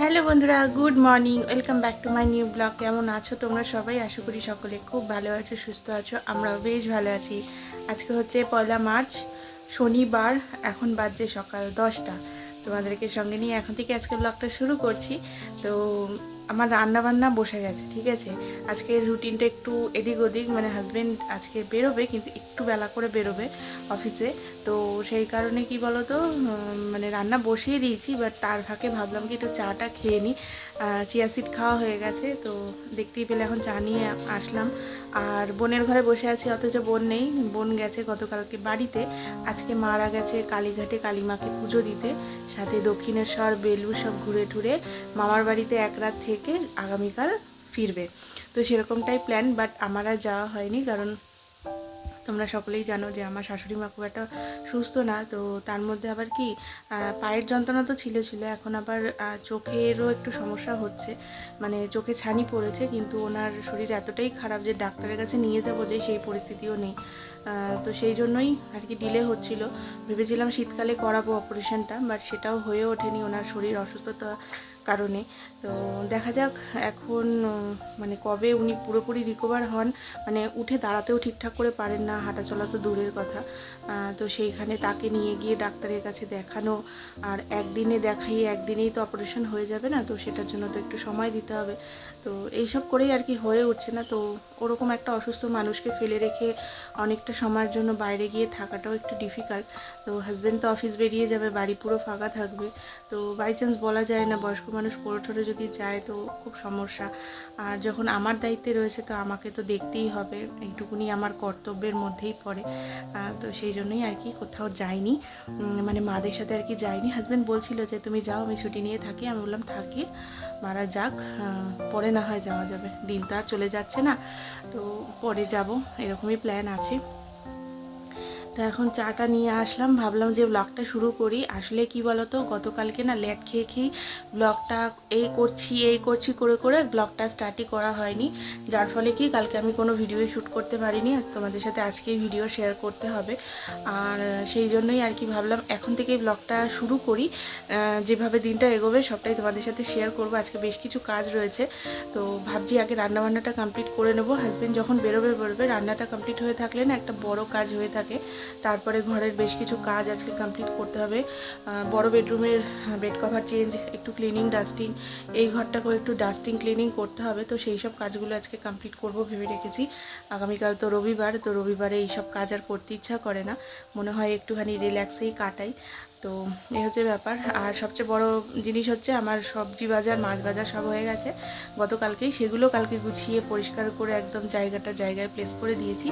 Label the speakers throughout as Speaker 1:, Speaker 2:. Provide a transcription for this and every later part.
Speaker 1: Hello বন্ধুরা, good morning, welcome back to my new blog. কেমন আছো তোমরা সবাই? আশা করি সকলে খুব ভালো আছো, সুস্থ আছো, আমরাও বেশ ভালো আছি। আজকে হচ্ছে পয়লা মার্চ, শনিবার, এখন বাজছে সকাল দশটা। তোমাদেরকে সঙ্গে নিয়ে এখন থেকে আজকে ব্লগটা শুরু করছি। তো আমার রান্না বান্না বসে গেছে, ঠিক আছে? আজকে রুটিনটা একটু এদিক ওদিক মানে হাজবেন্ড আজকে বেরোবে, কিন্তু একটু বেলা করে বেরোবে অফিসে তো সেই কারণে কি বলো তো মানে রান্না বসিয়ে দিয়েছি বাট তার ফাঁকে ভাবলাম কি একটু চাটা খেয়ে নিই চিয়া সিড খাওয়া হয়ে গেছে, তো দেখতেই পেলে এখন চা নিয়ে আসলাম। আর বোনের ঘরে বসে আছি, অথচ বোন নেই। বোন গেছে গতকালকে বাড়িতে। আজকে মারা গেছে কালীঘাটে কালীমাকে পুজো দিতে। সাথে দক্ষিণেশ্বর বেলুর সব ঘুরে টুরে মামার বাড়িতে এক রাত থেকে আগামীকাল ফিরবে। তো সেরকমটাই প্ল্যান বাট আমার আর যাওয়া হয়নি, কারণ তোমরা সকলেই জানো যে আমার শাশুড়ি মা খুব একটা সুস্থ না, তো তার মধ্যে আবার কি পায়ের যন্ত্রণা তো ছিল ছিল, এখন আবার চোখেরও একটু সমস্যা হচ্ছে মানে চোখে ছানি পড়েছে, কিন্তু ওনার শরীর এতটাই খারাপ যে ডাক্তারের কাছে নিয়ে যাব যে সেই পরিস্থিতিও নেই। তো সেই জন্যই আর কি ডিলে হচ্ছিল। ভেবেছিলাম শীতকালে করাবো অপারেশনটা বাট সেটাও হয়ে ওঠেনি, ওনার শরীর অসুস্থতা কারণে। তো দেখা যাক এখন মানে কবে উনি পুরোপুরি রিকভার হন মানে উঠে দাঁড়াতেও ঠিকঠাক করে পারেন না হাঁটা চলা তো দূরের কথা। তো সেইখানে তাকে নিয়ে গিয়ে ডাক্তারের কাছে দেখানো। আর একদিনে দেখাই, একদিনেই তো অপারেশন হয়ে যাবে না, তো সেটার জন্য তো একটু সময় দিতে হবে। তো এইসব করেই আর কি হয়ে উঠছে না, তো ওরকম একটা অসুস্থ মানুষকে ফেলে রেখে অনেকটা সময়ের জন্য বাইরে গিয়ে থাকাটাও একটু ডিফিকাল্ট তো হাজব্যান্ড তো অফিস বেরিয়ে যাবে, বাড়ি পুরো ফাঁকা থাকবে। তো বাই চান্স বলা যায় না, বয়স্ক মানুষ পড়ে ঠরে যদি যায় তো খুব সমস্যা। আর যখন আমার দায়িত্বে রয়েছে তো আমাকে তো দেখতেই হবে, এইটুকুনি আমার কর্তব্যের মধ্যেই পড়ে। তো সেই জন্যই আর কি কোথাও যাইনি। মানে মাদের সাথে আর কি যাইনি। হাজব্যান্ড বলছিল যে, তুমি যাও, আমি ছুটি নিয়ে থাকি। আমি বললাম, থাকি, মারা যাক। পরে না হয় যাওয়া যাবে। দিন তো আর চলে যাচ্ছে না, তো পরে যাব। এরকমই প্ল্যান আছে। তো এখন চাটা নিয়ে আসলাম। ভাবলাম যে ব্লগটা শুরু করি। আসলে কি বলতো, গতকালকে না ল্যাদ খেয়ে খেয়েই ব্লগটা এই করছি এই করছি করে করে ব্লগটা স্টার্টই করা হয়নি। যার ফলে কি কালকে আমি কোনো ভিডিও শ্যুট করতে পারিনি। আর তোমাদের সাথে আজকেই ভিডিও শেয়ার করতে হবে। আর সেই জন্যই আর কি ভাবলাম এখন থেকেই ব্লগটা শুরু করি। যেভাবে দিনটা এগোবে সবটাই তোমাদের সাথে শেয়ার করব। আজকে বেশ কিছু কাজ রয়েছে। তো ভাবছি আগে রান্নাবান্নাটা কমপ্লিট করে নেব। হাজব্যান্ড যখন বেরোবে বেরোবে রান্নাটা কমপ্লিট হয়ে থাকলে না একটা বড় কাজ হয়ে থাকে। তারপরে ঘরের বেশ কিছু কাজ আজকে কমপ্লিট করতে হবে। বড় বেডরুমের বেড কভার চেঞ্জ একটু ক্লিনিং ডাস্টিং এই ঘরটাকেও একটু ডাস্টিং ক্লিনিং করতে হবে। তো সেই সব কাজগুলো আজকে কমপ্লিট করব ভেবে রেখেছি। আগামীকাল তো রবিবার, তো রবিবারে এই সব কাজ আর করতে ইচ্ছা করে না। মনে হয় একটুখানি রিল্যাক্সেই কাটাই। তো এই হচ্ছে ব্যাপার। আর সবচেয়ে বড় জিনিস হচ্ছে আমার সবজি বাজার মাছ বাজার সব হয়ে গেছে। গতকালকেই সেগুলো কালকে গুছিয়ে পরিষ্কার করে একদম জায়গাটা জায়গায় প্লেস করে দিয়েছি।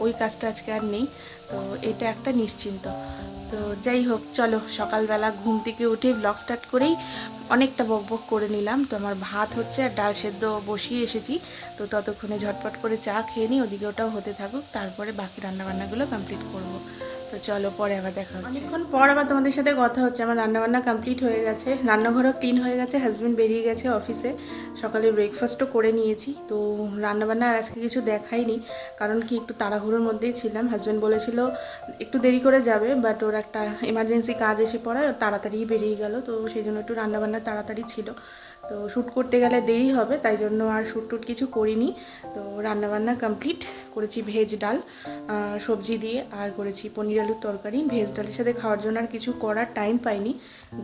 Speaker 1: ওই কাজটা আজকে আর নেই। তো এটা একটা নিশ্চিন্ত। তো যাই হোক, চলো সকালবেলা ঘুম থেকে উঠে ব্লগ স্টার্ট করেই অনেকটা বক বক করে নিলাম। তো আমার ভাত হচ্ছে আর ডাল সেদ্ধ বসিয়ে এসেছি। তো ততক্ষণে ঝটপট করে চা খেয়ে নিই, ওদিকে ওটাও হতে থাকুক। তারপরে বাকি রান্নাবান্নাগুলো কমপ্লিট করব। তো চলো পরে আবার দেখা হচ্ছে। অনেকক্ষণ পর আবার তোমাদের সাথে কথা হচ্ছে। আমার রান্নাবান্না কমপ্লিট হয়ে গেছে। রান্নাঘরও ক্লিন হয়ে গেছে। হাজব্যান্ড বেরিয়ে গেছে অফিসে সকালে ব্রেকফাস্টও করে নিয়েছি। তো রান্নাবান্না আর আজকে কিছু দেখাইনি। কারণ কি একটু তাড়াহুড়োর মধ্যেই ছিলাম। হাজব্যান্ড বলেছিল একটু দেরি করে যাবে বাট ওর একটা এমার্জেন্সি কাজ এসে পড়ায় তাড়াতাড়ি বেরিয়ে গেল। তো সেই জন্য একটু রান্নাবান্না তাড়াতাড়ি ছিল। তো শ্যুট করতে গেলে দেরি হবে, তাই জন্য আর শ্যুট টুট কিছু করিনি। তো রান্নাবান্না কমপ্লিট করেছি ভেজ ডাল সবজি দিয়ে, আর করেছি পনির আলুর তরকারি। ভেজ ডালের সাথে খাওয়ার জন্য আর কিছু করার টাইম পাইনি।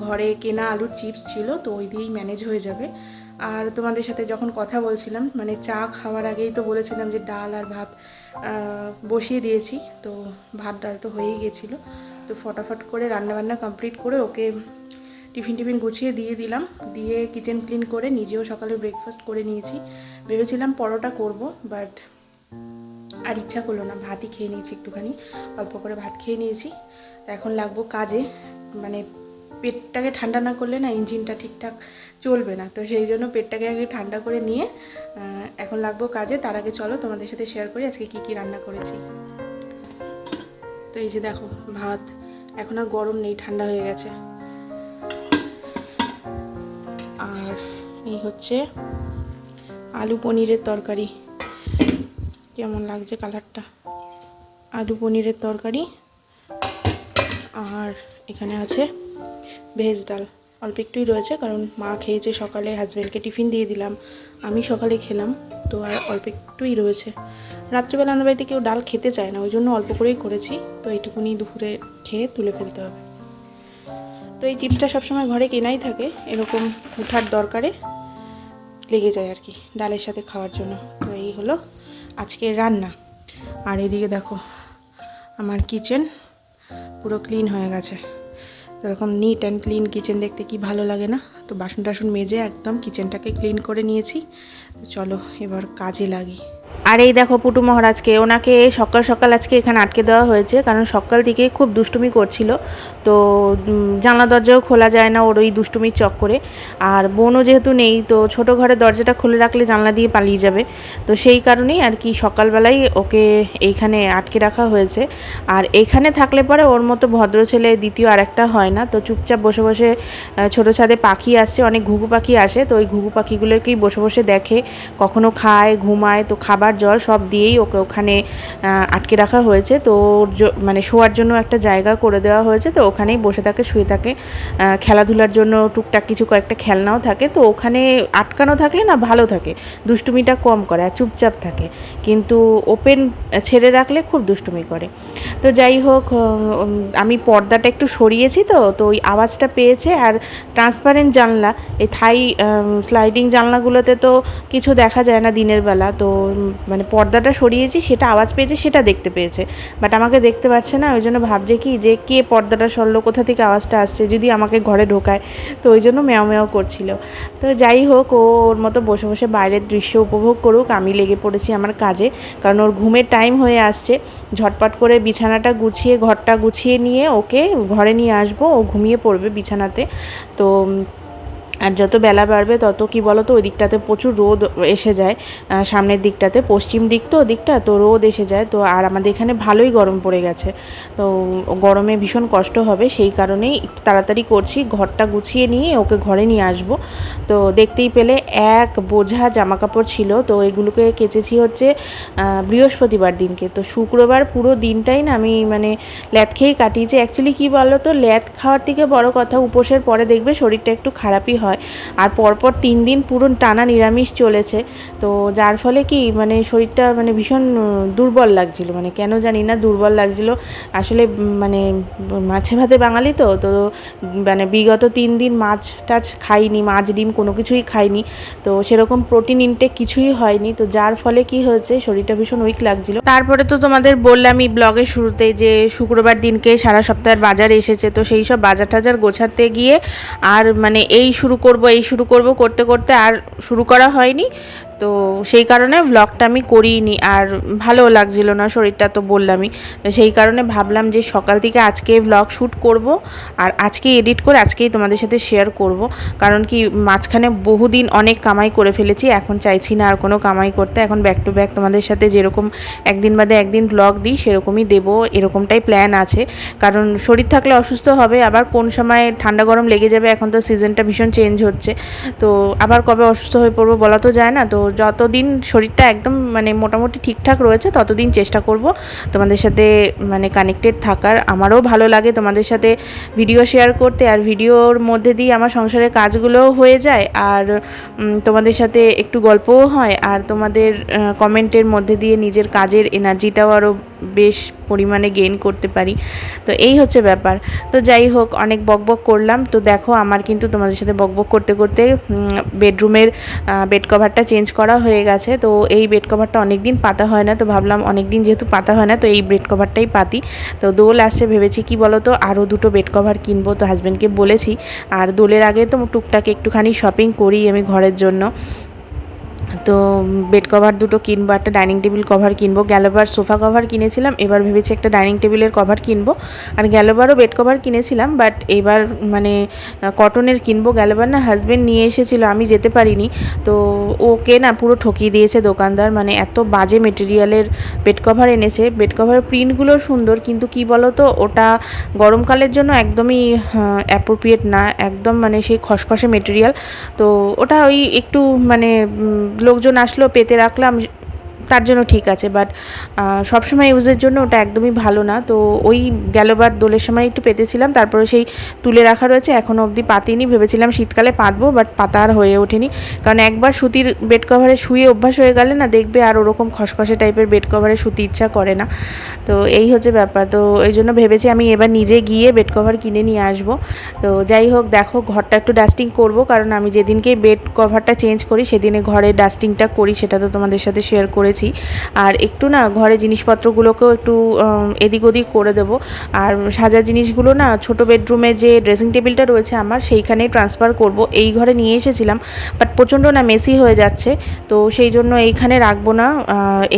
Speaker 1: ঘরে কেনা আলুর চিপস ছিল, তো ওই দিয়েই ম্যানেজ হয়ে যাবে। আর তোমাদের সাথে যখন কথা বলছিলাম মানে চা খাওয়ার আগেই তো বলেছিলাম যে ডাল আর ভাত বসিয়ে দিয়েছি। তো ভাত ডাল তো হয়েই গেছিল। তো ফটাফট করে রান্নাবান্না কমপ্লিট করে ওকে টিফিন টিফিন গুছিয়ে দিয়ে দিলাম। দিয়ে কিচেন ক্লিন করে নিজেও সকালে ব্রেকফাস্ট করে নিয়েছি। ভেবেছিলাম পরোটা করব বাট আর ইচ্ছা করল না। ভাতই খেয়ে নিয়েছি একটুখানি। অল্প করে ভাত খেয়ে নিয়েছি। এখন লাগবো কাজে। মানে পেটটাকে ঠান্ডা না করলে না ইঞ্জিনটা ঠিকঠাক চলবে না। তো সেই জন্য পেটটাকে আগে ঠান্ডা করে নিয়ে এখন লাগবো কাজে। তার আগে চলো তোমাদের সাথে শেয়ার করি আজকে কী কী রান্না করেছি। তো এই যে দেখো, ভাত। এখন আর গরম নেই, ঠান্ডা হয়ে গেছে। আর এই হচ্ছে আলু পনিরের তরকারি। কেমন লাগছে কালারটা? আলু পনিরের তরকারি আর এখানে আছে ভেজ ডাল।
Speaker 2: অল্প একটুই রয়েছে কারণ মা খেয়েছে সকালে হাজব্যান্ডকে টিফিন দিয়ে দিলাম, আমি সকালে খেলাম, তো আর অল্প একটুই রয়েছে। রাত্রিবেলা আমাদের বাড়িতে কেউ ডাল খেতে চায় না, ওই জন্য অল্প করেই করেছি, তো এইটুকুনি দুপুরে খেয়ে তুলে ফেলতে হবে। তো এই চিপসটা সবসময় ঘরে কেনাই থাকে, এরকম উঠার দরকারে লেগে যায় আর কি, ডালের সাথে খাওয়ার জন্য। তো এই হলো আজকের রান্না। আর এদিকে দেখো, আমার কিচেন পুরো ক্লিন হয়ে গেছে। এরকম নিট অ্যান্ড ক্লিন কিচেন দেখতে কি ভালো লাগে না? তো বাসন টাসন মেজে একদম কিচেনটাকে ক্লিন করে নিয়েছি। তো চলো এবার কাজে লাগি। আর এই দেখো পুটু মহারাজকে, ওনাকে সকাল সকাল আজকে এখানে আটকে দেওয়া হয়েছে, কারণ সকাল থেকে খুব দুষ্টুমি করছিল। তো জানলা দরজাও খোলা যায় না ওর ওই দুষ্টুমির চক্করে। আর বোনও যেহেতু নেই, তো ছোট ঘরের দরজাটা খুলে রাখলে জানলা দিয়ে পালিয়ে যাবে। তো সেই কারণেই আর কি সকালবেলাই ওকে এইখানে আটকে রাখা হয়েছে। আর এখানে থাকলে পরে ওর মতো ভদ্র ছেলে দ্বিতীয় আরেকটা হয় না। তো চুপচাপ বসে বসে ছোট ছাদে পাখি আসছে, অনেক ঘুঘু পাখি আসে। তো ওই ঘুঘু পাখিগুলোকেই বসে বসে দেখে, কখনো খায়, ঘুমায়, তো খাবার জল সব দিয়েই ওকে ওখানে আটকে রাখা হয়েছে। তো মানে শোয়ার জন্য একটা জায়গা করে দেওয়া হয়েছে। তো ওখানেই বসে থাকে, শুয়ে থাকে। খেলাধুলার জন্য টুকটাক কিছু কয়েকটা খেলনাও থাকে। তো ওখানে আটকানো থাকলে না ভালো থাকে। দুষ্টুমিটা কম করে আর চুপচাপ থাকে। কিন্তু ওপেন ছেড়ে রাখলে খুব দুষ্টুমি করে। তো যাই হোক আমি পর্দাটা একটু সরিয়েছি তো তো ওই আওয়াজটা পেয়েছে। আর ট্রান্সপারেন্ট জানলা, এই থাই স্লাইডিং জানলাগুলোতে তো কিছু দেখা যায় না দিনের বেলা। তো মানে পর্দাটা সরিয়েছি, সেটা আওয়াজ পেয়েছে, সেটা দেখতে পেয়েছে। বাট আমাকে দেখতে পাচ্ছে না, ওই জন্য ভাবছে কি যে কে পর্দাটা সরলো, কোথা থেকে আওয়াজটা আসছে, যদি আমাকে ঘরে ঢোকায়। তো ওই জন্য মেয়াও মেয়াও করছিল। তো যাই হোক, ও ওর মতো বসে বসে বাইরের দৃশ্য উপভোগ করুক, আমি লেগে পড়েছি আমার কাজে। কারণ ওর ঘুমের টাইম হয়ে আসছে, ঝটপট করে বিছানাটা গুছিয়ে, ঘরটা গুছিয়ে নিয়ে ওকে ঘরে নিয়ে আসব, ও ঘুমিয়ে পড়বে বিছানাতে। তো আর যত বেলা বাড়বে, তত কি বলো তো ওই দিকটাতে প্রচুর রোদ এসে যায়। সামনের দিকটাতে, পশ্চিম দিক তো দিকটা তো রোদ এসে যায়। তো আর আমাদের এখানে ভালোই গরম পড়ে গেছে। তো গরমে ভীষণ কষ্ট হবে, সেই কারণেই একটু তাড়াতাড়ি করছি, ঘরটা গুছিয়ে নিয়ে ওকে ঘরে নিয়ে আসব। তো দেখতেই পেলে এক বোঝা জামা কাপড় ছিল, তো এগুলোকে কেচেছি হচ্ছে বৃহস্পতিবার দিনকে। তো শুক্রবার পুরো দিনটাই না আমি মানে ল্যাদ খেয়েই কাটিয়েছি। অ্যাকচুয়ালি কী বলো তো ল্যাদ খাওয়ার থেকে বড় কথা, উপোসের পরে দেখবে শরীরটা একটু খারাপই হয়। আর পরপর তিন দিন পুরো টানা নিরামিষ চলেছে। তো যার ফলে কি মানে শরীরটা মানে ভীষণ দুর্বল লাগছিল। মানে কেন জানি না দুর্বল লাগছিল। আসলে মানে মাছে ভাতে বাঙালি তো তো মানে বিগত তিন দিন মাছ টাছ খাইনি, মাছ, ডিম কোনো কিছুই খাইনি। তো সেরকম প্রোটিন ইনটেক কিছুই হয়নি। তো যার ফলে কি হয়েছে, শরীরটা ভীষণ উইক লাগছিল। তারপরে তো তোমাদের বললামই ব্লগের শুরুতে যে শুক্রবার দিনকে সারা সপ্তাহের বাজার এসেছে। তো সেই সব বাজার টাজার গোছাতে গিয়ে আর মানে এই শুরু করব এই শুরু করব করতে করতে আর শুরু করা হয়নি। তো সেই কারণে ব্লগটা আমি করিনি। আর ভালো লাগছিল না, শরীরটা তো বললামই। তো সেই কারণে ভাবলাম যে সকাল থেকে আজকে ব্লগ শ্যুট করব আর আজকে এডিট করে আজকেই তোমাদের সাথে শেয়ার করব। কারণ কি মাঝখানে বহুদিন অনেক কামাই করে ফেলেছি, এখন চাইছি না আর কোনো কামাই করতে। এখন ব্যাক টু ব্যাক তোমাদের সাথে যেরকম একদিন বাদে একদিন ব্লগ দিই, সেরকমই দেবো। এরকমটাই প্ল্যান আছে। কারণ শরীর থাকলে অসুস্থ হবে, আবার কোন সময় ঠান্ডা গরম লেগে যাবে, এখন তো সিজনটা ভীষণ চেঞ্জ হচ্ছে। তো আবার কবে অসুস্থ হয়ে পড়ব বলা তো যায় না। তো যতদিন শরীরটা একদম মানে মোটামুটি ঠিকঠাক রয়েছে, ততদিন চেষ্টা করব তোমাদের সাথে মানে কানেক্টেড থাকার। আমারও ভালো লাগে তোমাদের সাথে ভিডিও শেয়ার করতে আর ভিডিওর মধ্যে দিয়ে আমার সংসারের কাজগুলোও হয়ে যায় আর তোমাদের সাথে একটু গল্পও হয় আর তোমাদের কমেন্টের মধ্যে দিয়ে নিজের কাজের এনার্জিটাও আরও বেশ পরিমাণে গেইন করতে পারি। তো এই হচ্ছে ব্যাপার। তো যাই হোক, অনেক বকবক করলাম। তো দেখো, আমার কিন্তু তোমাদের সাথে বকবক করতে করতে বেডরুমের বেড কভারটা চেঞ্জ করা হয়ে গেছে। তো এই বেড কভারটা অনেক দিন পাতা হয় না। তো ভাবলাম অনেক দিন যেহেতু পাতা হয় না, তো এই বেড কভারটাই পাতি। তো দোল আসছে ভেবেছি, কি বলো তো আরও দুটো বেড কভার কিনবো। তো হাজব্যান্ডকে বলেছি, আর দোলের আগে তো টুকটাক একটুখানি শপিং করি আমি ঘরের জন্য। তো বেড কভার দুটো কিনবো, একটা ডাইনিং টেবিল কভার কিনবো গেলোবার সোফা কভার কিনেছিলাম, এবার ভেবেছি একটা ডাইনিং টেবিলের কভার কিনবো। আর গেলোবারও বেড কভার কিনেছিলাম বাট এবার মানে কটনের কিনবো। গেলোবার না হাজব্যান্ড নিয়ে এসেছিল, আমি যেতে পারিনি। তো ওকে না পুরো ঠকিয়ে দিয়েছে দোকানদার মানে এত বাজে মেটেরিয়ালের বেড কভার এনেছে। বেড কভারের প্রিন্টগুলো সুন্দর, কিন্তু কি বলো তো ওটা গরমকালের জন্য একদমই অ্যাপ্রোপ্রিয়েট না। একদম মানে সেই খসখসে মেটেরিয়াল তো ওটা ওই একটু মানে লোকজন আসলো পেতে রাখলাম। তার জন্য ঠিক আছে বাট সবসময় ইউজের জন্য ওটা একদমই ভালো না। তো ওই গেলবার দোলের সময় একটু পেতেছিলাম, তারপরে সেই তুলে রাখা রয়েছে এখনও অবধি পাতিনি। ভেবেছিলাম শীতকালে পাতবো বাট পাতা আর হয়ে ওঠেনি। কারণ একবার সুতির বেড কভারে শুয়ে অভ্যাস হয়ে গেলে না, দেখবে আর ওরকম খসখসে টাইপের বেড কভারে শুতে ইচ্ছা করে না। তো এই হচ্ছে ব্যাপার। তো এই জন্য ভেবেছি আমি এবার নিজে গিয়ে বেড কভার কিনে নিয়ে আসব। তো যাই হোক, দেখো ঘরটা একটু ডাস্টিং করব, কারণ আমি যেদিনকে বেড কভারটা চেঞ্জ করি, সেদিনে ঘরে ডাস্টিংটা করি, সেটা তো তোমাদের সাথে শেয়ার করেছি। আর একটু না ঘরে জিনিসপত্রগুলোকেও একটু এদিক ওদিক করে দেবো। আর সাজা জিনিসগুলো না ছোট বেডরুমে যে ড্রেসিং টেবিলটা রয়েছে আমার, সেইখানেই ট্রান্সফার করব। এই ঘরে নিয়ে এসেছিলাম, বাট প্রচণ্ড না মেসি হয়ে যাচ্ছে। তো সেই জন্য এইখানে রাখব না।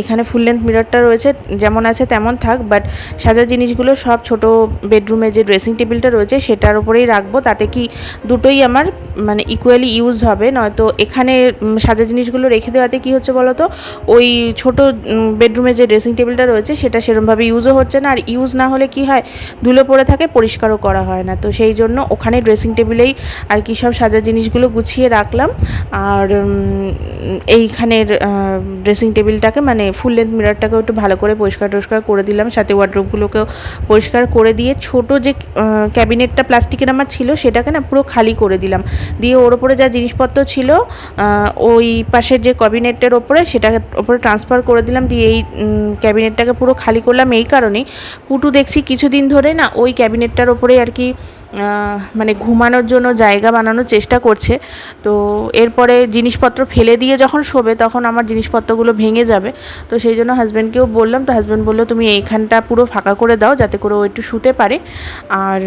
Speaker 2: এখানে ফুল লেন্থ মিররটা রয়েছে, যেমন আছে তেমন থাক, বাট সাজা জিনিসগুলো সব ছোট বেডরুমে যে ড্রেসিং টেবিলটা রয়েছে, সেটার উপরেই রাখব। তাতে কি দুটোই আমার মানে ইকুয়ালি ইউজ হবে। নয়তো এখানে সাজা জিনিসগুলো রেখে দেওয়াতে কি হচ্ছে বলো তো ওই ছোট বেডরুমে যে ড্রেসিং টেবিলটা রয়েছে, সেটা সেরমভাবে ইউজও হচ্ছে না। আর ইউজ না হলে কি হয়, ধুলো পড়ে থাকে, পরিষ্কারও করা হয় না। তো সেই জন্য ওখানে ড্রেসিং টেবিলেই আর কি সব সাজার জিনিসগুলো গুছিয়ে রাখলাম। আর এইখানের ড্রেসিং টেবিলটাকে মানে ফুল লেন্থ মিররটাকেও একটু ভালো করে পরিষ্কার টরিষ্কার করে দিলাম। সাথে ওয়ার্ড্রোবগুলোকেও পরিষ্কার করে দিয়ে ছোট যে ক্যাবিনেটটা প্লাস্টিকের আমার ছিল, সেটাকে না পুরো খালি করে দিলাম। দিয়ে ওর ওপরে যা জিনিসপত্র ছিল ওই পাশের যে ক্যাবিনেটের ওপরে সেটাকে ওপরে ট্রান্সফার করে দিলাম, দিয়ে এই ক্যাবিনেটটাকে পুরো খালি করলাম এই কারণেই। পুটু দেখছি কিছুদিন ধরে না ওই ক্যাবিনেটটার ওপরেই আর কি মানে ঘুমানোর জন্য জায়গা বানানোর চেষ্টা করছে। তো এরপরে জিনিসপত্র ফেলে দিয়ে যখন শোবে তখন আমার জিনিসপত্রগুলো ভেঙে যাবে। তো সেই জন্য হাজব্যান্ডকেও বললাম, তো হাজব্যান্ড বলল, তুমি এইখানটা পুরো ফাঁকা করে দাও, যাতে করে ও একটু শুতে পারে। আর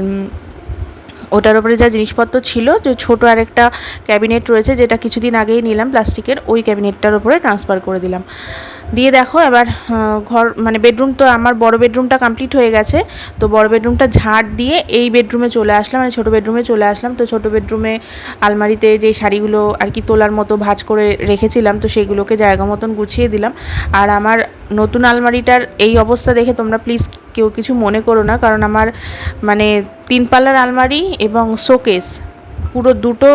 Speaker 2: ওটার ওপরে যা জিনিসপত্র ছিল, যে ছোটো আরেকটা ক্যাবিনেট রয়েছে, যেটা কিছুদিন আগেই নিলাম প্লাস্টিকের, ওই ক্যাবিনেটটার ওপরে ট্রান্সফার করে দিলাম। দিয়ে দেখো, এবার ঘর মানে বেডরুম তো আমার বড় বেডরুমটা কমপ্লিট হয়ে গেছে। তো বড় বেডরুমটা ঝাড় দিয়ে এই বেডরুমে চলে আসলাম মানে ছোটো বেডরুমে চলে আসলাম। তো ছোটো বেডরুমে আলমারিতে যে শাড়িগুলো আর কি তোলার মতো ভাঁজ করে রেখেছিলাম, তো সেইগুলোকে জায়গা মতন গুছিয়ে দিলাম। আর আমার নতুন আলমারিটার এই অবস্থা দেখে তোমরা প্লিজ কেউ কিছু মনে করো না, কারণ আমার মানে তিন পাল্লার আলমারি এবং শোকেস পুরো দুটো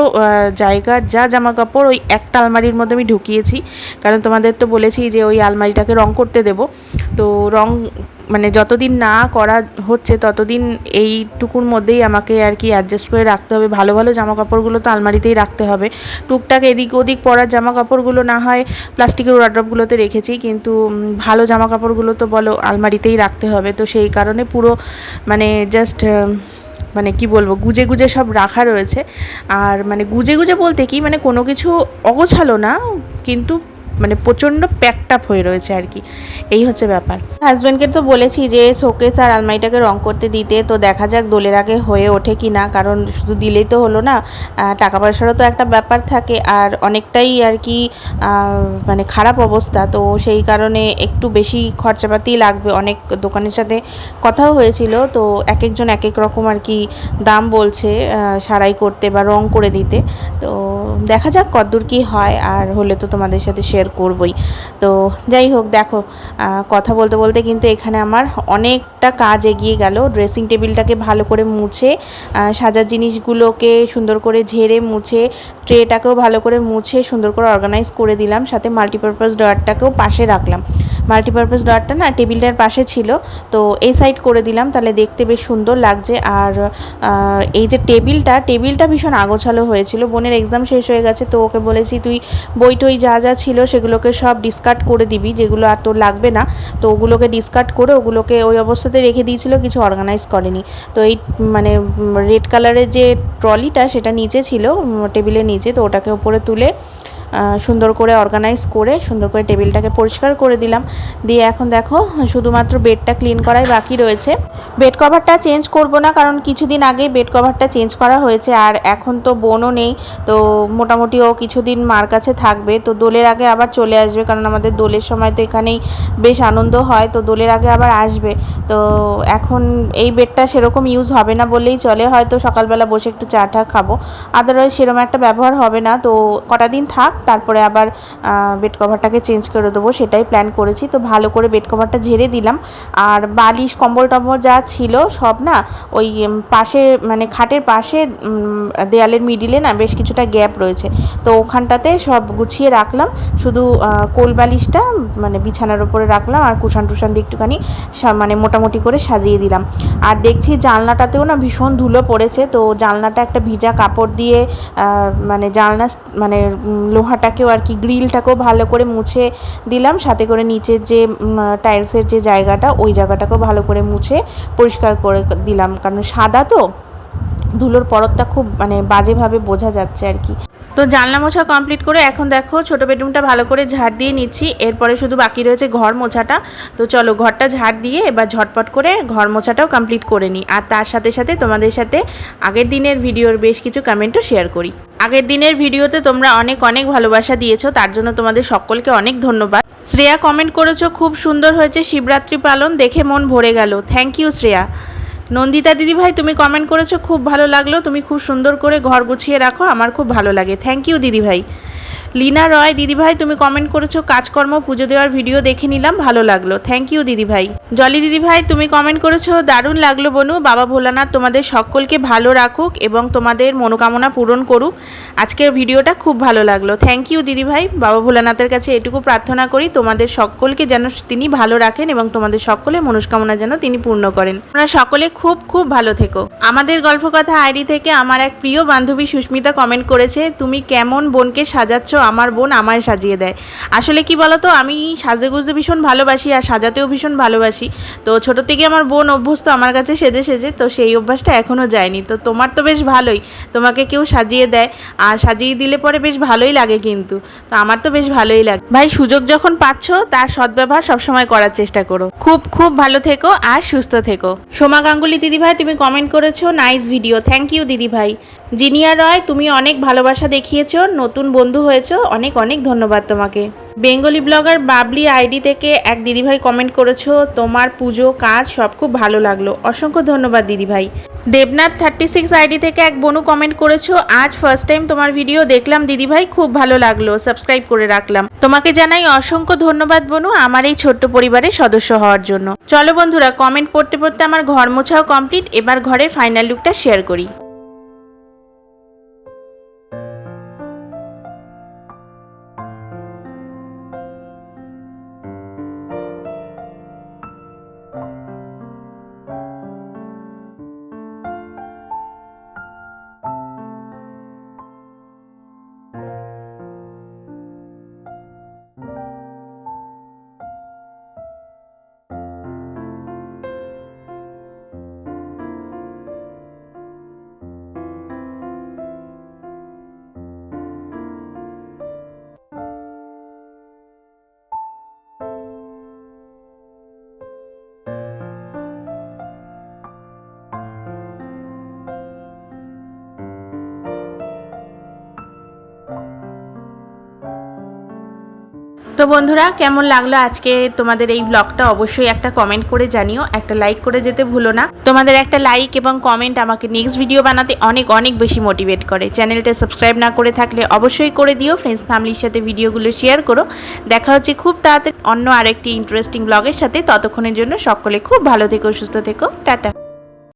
Speaker 2: জায়গার যা জামা কাপড় ওই একটা আলমারির মধ্যে আমি ঢুকিয়েছি। কারণ তোমাদের তো বলেছি যে ওই আলমারিটাকে রং করতে দেব। তো রং মানে যতদিন না করা হচ্ছে, ততদিন এইটুকুর মধ্যেই আমাকে আর কি অ্যাডজাস্ট করে রাখতে হবে। ভালো ভালো জামা কাপড়গুলো তো আলমারিতেই রাখতে হবে। টুকটাক এদিক ওদিক পরার জামা কাপড়গুলো না হয় প্লাস্টিকের ওয়ার্ড্রপগুলোতে রেখেছি, কিন্তু ভালো জামা কাপড়গুলো তো বলো আলমারিতেই রাখতে হবে। তো সেই কারণে পুরো মানে জাস্ট মানে কি বলব, গুজে গুজে সব রাখা রয়েছে। আর মানে গুজে গুজে বলতে কি মানে কোনো কিছু অগোছালো না, কিন্তু মানে প্রচণ্ড প্যাকড আপ হয়ে রয়েছে আর কি। এই হচ্ছে ব্যাপার। হাজব্যান্ডকে তো বলেছি যে শোকেস আর আলমারিটাকে রং করতে দিতে, তো দেখা যাক দোলের আগে হয়ে ওঠে কি না, কারণ শুধু দিলেই তো হলো না টাকা পয়সারও তো একটা ব্যাপার থাকে, আর অনেকটাই আর কি মানে খারাপ অবস্থা, তো সেই কারণে একটু বেশি খরচাপাতি লাগবে। অনেক দোকানের সাথে কথাও হয়েছিল, তো এক একজন এক এক রকম আর কি দাম বলছে সারাই করতে বা রং করে দিতে, তো দেখা যাক কতদূর কী হয়, আর হলে তো তোমাদের সাথে শেয়ার করবই। তো যাই হোক, দেখো কথা বলতে বলতে কিন্তু এখানে আমার অনেকটা কাজ এগিয়ে গেল। ড্রেসিং টেবিলটাকে ভালো করে মুছে সাজার জিনিসগুলোকে সুন্দর করে ঝেড়ে মুছে, ট্রেটাকেও ভালো করে মুছে সুন্দর করে অর্গানাইজ করে দিলাম। সাথে মাল্টিপারপাস ড্রয়ারটাকেও পাশে রাখলাম। মাল্টিপারপাস ড্রয়ারটা না টেবিলটার পাশে ছিল। তো এই সাইড করে দিলাম, তাহলে দেখতে বেশ সুন্দর লাগছে। আর এই যে টেবিলটা টেবিলটা ভীষণ আগোছালো হয়েছিল। বোনের এক্সাম শেষ হয়ে গেছে, তো ওকে বলেছি, তুই বই টই যা যা ছিল সেগুলোকে সব ডিসকার্ড করে দিবি, যেগুলো আর তোর লাগবে না। তো ওগুলোকে ডিসকার্ড করে ওগুলোকে ওই অবস্থাতে রেখে দিয়েছিল, কিছু অর্গানাইজ করেনি। তো এই মানে রেড কালারের যে ট্রলিটা সেটা নিচে ছিল টেবিলের নিচে। তো ওটাকে ওপরে তুলে সুন্দর করে অর্গানাইজ করে, সুন্দর করে টেবিলটাকে পরিষ্কার করে দিলাম। দিয়ে এখন দেখো, শুধুমাত্র বেডটা ক্লিন করাই বাকি রয়েছে। বেড কভারটা চেঞ্জ করব না, কারণ কিছুদিন আগেই বেড কভারটা চেঞ্জ করা হয়েছে, আর এখন তো বোনও নেই। তো মোটামুটি ও কিছুদিন মার কাছে থাকবে। তো দোলের আগে আবার চলে আসবে, কারণ আমাদের দোলের সময় তো এখানেই বেশ আনন্দ হয়। তো দোলের আগে আবার আসবে। তো এখন এই বেডটা সেরকম ইউজ হবে না বললেই চলে। হয়তো সকালবেলা বসে একটু চা টা খাব। আদারওয়াইজ সেরকম একটা ব্যবহার হবে না। তো কটা দিন থাক তারপরে আবার বেড কভারটাকে চেঞ্জ করে দেবো সেটাই প্ল্যান করেছি। তো ভালো করে বেড কভারটা ঝেড়ে দিলাম। আর বালিশ কম্বল টম্বল যা ছিল সব না ওই পাশে মানে খাটের পাশে দেয়ালের মিডিলে না বেশ কিছুটা গ্যাপ রয়েছে। তো ওখানটাতে সব গুছিয়ে রাখলাম। শুধু কোল বালিশটা মানে বিছানার উপরে রাখলাম আর কুশান টুশান দিয়ে একটুখানি মানে মোটামুটি করে সাজিয়ে দিলাম। আর দেখছি জানলাটাতেও না ভীষণ ধুলো পড়েছে। তো জানলাটা একটা ভিজা কাপড় দিয়ে মানে জানলা মানে উম, লোহাটাকেও আর কি, গ্রিলটাকেও ভালো করে মুছে দিলাম। সাথে করে নিচের যে টাইলসের যে জায়গাটা, ওই জায়গাটাকেও ভালো করে মুছে পরিষ্কার করে দিলাম। কারণ সাদা তো, ধুলোর পরতটা খুব মানে বাজেভাবে বোঝা যাচ্ছে আর কি। তো জানলা মোছা কমপ্লিট করে এখন দেখো ছোটো বেডরুমটা ভালো করে ঝাড় দিয়ে নিচ্ছি। এরপরে শুধু বাকি রয়েছে ঘর মোছাটা। তো চলো ঘরটা ঝাড় দিয়ে এবার ঝটপট করে ঘর মোছাটাও কমপ্লিট করে নিই। আর তার সাথে সাথে তোমাদের সাথে আগের দিনের ভিডিওর বেশ কিছু কমেন্টও শেয়ার করি। আগের দিনের ভিডিওতে তোমরা অনেক অনেক ভালোবাসা দিয়েছ। তার জন্য তোমাদের সকলকে অনেক ধন্যবাদ। শ্রেয়া কমেন্ট করেছ, খুব সুন্দর হয়েছে। শিবরাত্রি পালন দেখে মন ভরে গেল। Thank you Shreya. নন্দিতা দিদি ভাই তুমি কমেন্ট করেছ, খুব ভালো লাগল। তুমি খুব সুন্দর করে ঘর গুছিয়ে রাখো, আমার খুব ভালো লাগে। থ্যাংক ইউ দিদি ভাই লীনা রয়, দিদিভাই, তুমি কমেন্ট করেছ, কাজকর্ম, পুজো দেওয়ার ভিডিও দেখে নিলাম, ভালো লাগল। থ্যাংক ইউ দিদিভাই। জলি দিদিভাই, তুমি কমেন্ট করেছ, দারুণ লাগল বনু, বাবা ভোলানাথ, তোমাদের সকলকে ভালো রাখুক এবং তোমাদের মনোকামনা পূরণ করুক। আজকের ভিডিওটা খুব ভালো লাগল। থ্যাংক ইউ দিদিভাই। বাবা ভোলানাথের কাছে এটুকু প্রার্থনা করি, তোমাদের সকলকে যেন তিনি ভালো রাখেন এবং তোমাদের সকলের মনস্কামনা যেন তিনি পূর্ণ করেন। তোমরা সকলে খুব খুব ভালো থেকো। আমাদের গল্প কথা আইডি থেকে আমার এক প্রিয় বান্ধবী সুস্মিতা কমেন্ট করেছে, তুমি কেমন বোনকে সাজাচ্ছ আমার বোন আমায় সাজিয়ে দেয়। আসলে কি বলতো, আমি সাজে গুজতে ভীষণ ভালোবাসি আর সাজাতেও ভীষণ ভালোবাসি। তো ছোট থেকে আমার বোন অভ্যস্ত আমার কাছে সেজে সেজে, তো সেই অভ্যাসটা এখনও যায়নি। তো তোমার তো বেশ ভালোই, তোমাকে কেউ সাজিয়ে দেয় আর সাজিয়ে দিলে পরে বেশ ভালোই লাগে কিন্তু। তো আমার তো বেশ ভালোই লাগে। ভাই, সুযোগ যখন পাচ্ছ, তার সদ্ব্যবহার সবসময় করার চেষ্টা করো। খুব খুব ভালো থেকো আর সুস্থ থেকো। সোমা গাঙ্গুলি দিদি ভাই তুমি কমেন্ট করেছ। নাইস ভিডিও থ্যাংক ইউ দিদি ভাই জিনিয়া রয়, তুমি অনেক ভালোবাসা দেখিয়েছো, নতুন বন্ধু হয়েছো, অনেক অনেক ধন্যবাদ তোমাকে। বেঙ্গলি ব্লগার বাবলি আইডি থেকে এক দিদিভাই কমেন্ট করেছ, তোমার পুজো, কাজ সব খুব ভালো লাগল। অসংখ্য ধন্যবাদ দিদিভাই। দেবনাথ থার্টি সিক্স আইডি থেকে এক বনু কমেন্ট করেছ, আজ ফার্স্ট টাইম তোমার ভিডিও দেখলাম দিদিভাই, খুব ভালো লাগল সাবস্ক্রাইব করে রাখলাম। তোমাকে জানাই অসংখ্য ধন্যবাদ বনু, আমার এই ছোট্ট পরিবারের সদস্য হওয়ার জন্য। চলো বন্ধুরা কমেন্ট পড়তে পড়তে আমার ঘর মোছাও কমপ্লিট এবার ঘরের ফাইনাল লুকটা শেয়ার করি। তো বন্ধুরা, কেমন লাগল আজকে তোমাদের এই ব্লগটা অবশ্যই একটা কমেন্ট করে জানিও, একটা লাইক করে যেতে ভুলো না। তোমাদের একটা লাইক এবং কমেন্ট আমাকে নেক্সট ভিডিও বানাতে অনেক অনেক বেশি মোটিভেট করে। চ্যানেলটা সাবস্ক্রাইব না করে থাকলে অবশ্যই করে দিও ফ্রেন্ডস ফ্যামিলির সাথে ভিডিওগুলো শেয়ার করো। দেখা হচ্ছে খুব তাড়াতাড়ি অন্য আরেকটি ইন্টারেস্টিং ব্লগের সাথে। ততক্ষণের জন্য সকলে খুব ভালো থেকো, সুস্থ থেকো। টাটা।